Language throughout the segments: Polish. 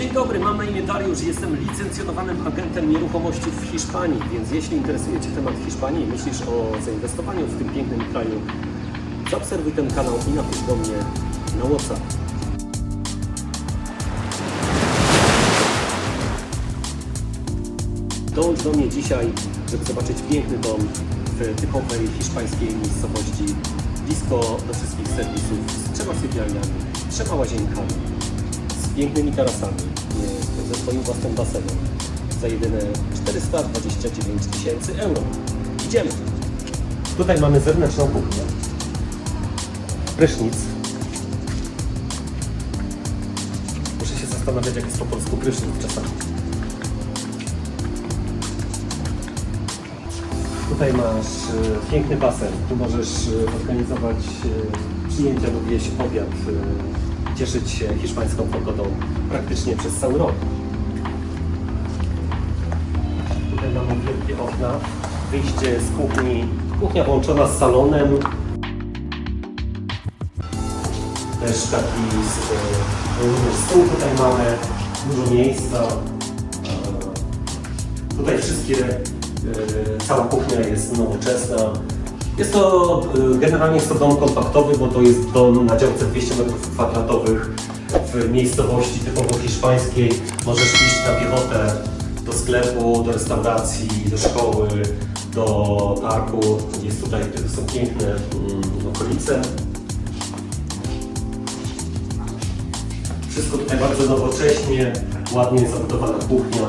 Dzień dobry, mam na imię Dariusz, jestem licencjonowanym agentem nieruchomości w Hiszpanii, więc jeśli interesuje Cię temat Hiszpanii i myślisz o zainwestowaniu w tym pięknym kraju, zaobserwuj ten kanał i napisz do mnie na WhatsApp. Dołącz do mnie dzisiaj, żeby zobaczyć piękny dom w typowej hiszpańskiej miejscowości, blisko do wszystkich serwisów, z trzema sypialniami, trzema łazienkami, pięknymi tarasami, e, ze swoim własnym basenem, za jedyne 429 tysięcy euro. Idziemy! Tutaj mamy zewnętrzną kuchnię, prysznic. Muszę się zastanawiać, jak jest po polsku prysznic czasami. Tutaj masz e, piękny basen. Tu możesz e, organizować przyjęcia lub jeść obiad, cieszyć się hiszpańską pogodą praktycznie przez cały rok. Tutaj mamy wielkie okna, wyjście z kuchni, kuchnia połączona z salonem. Też taki e, stół tutaj mamy, dużo miejsca. E, Tutaj wszystkie, e, cała kuchnia jest nowoczesna. Jest to, e, generalnie jest to dom kompaktowy, bo to jest dom na działce 200 m2 w miejscowości typowo hiszpańskiej. Możesz iść na piechotę do sklepu, do restauracji, do szkoły, do parku. Jest tutaj, są piękne mm, okolice. Wszystko tutaj bardzo nowocześnie, ładnie zabudowana kuchnia.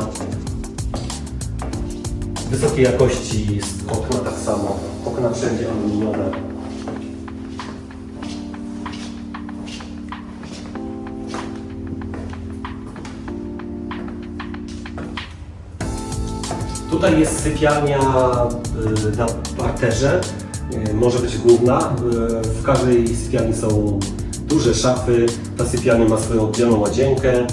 Wysokiej jakości okna tak samo. Okna wszędzie. Tutaj jest sypialnia y, na parterze, y, może być główna. Y, W każdej sypialni są duże szafy. Ta sypialnia ma swoją oddzielną łazienkę.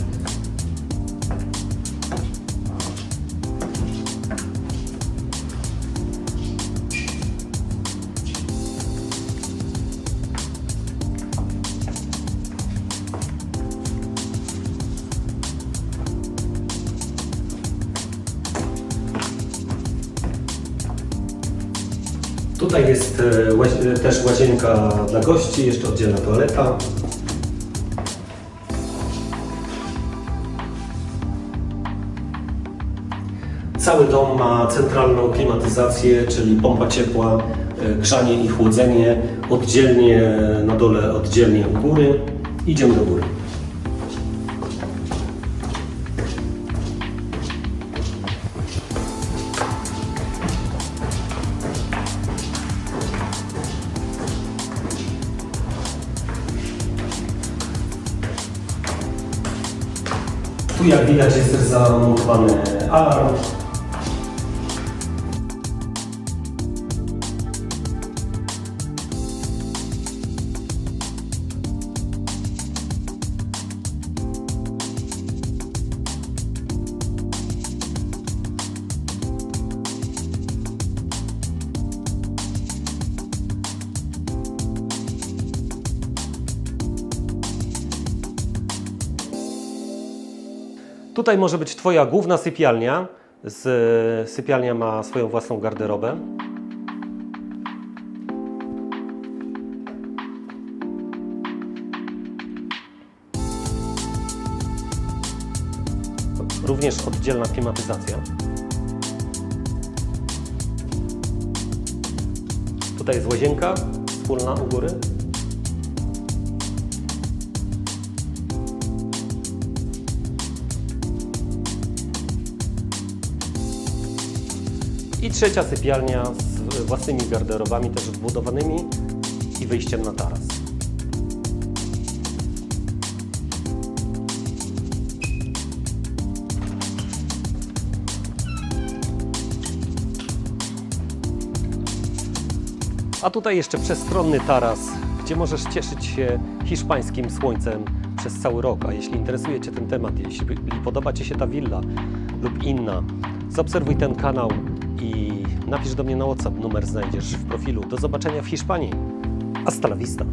Tutaj jest e, e, też łazienka dla gości, jeszcze oddzielna toaleta. Cały dom ma centralną klimatyzację, czyli pompa ciepła, e, grzanie i chłodzenie, oddzielnie na dole, oddzielnie u góry. Idziemy do góry. Tu jak widać jest też zamontowany alarm. Tutaj może być Twoja główna sypialnia. Z, sypialnia ma swoją własną garderobę. Również oddzielna klimatyzacja. Tutaj jest łazienka wspólna u góry. I trzecia sypialnia z własnymi garderobami, też wbudowanymi i wyjściem na taras. A tutaj jeszcze przestronny taras, gdzie możesz cieszyć się hiszpańskim słońcem przez cały rok. A jeśli interesuje Cię ten temat, jeśli podoba Ci się ta willa lub inna, zaobserwuj ten kanał i napisz do mnie na WhatsApp. Numer znajdziesz w profilu. Do zobaczenia w Hiszpanii. Hasta la vista.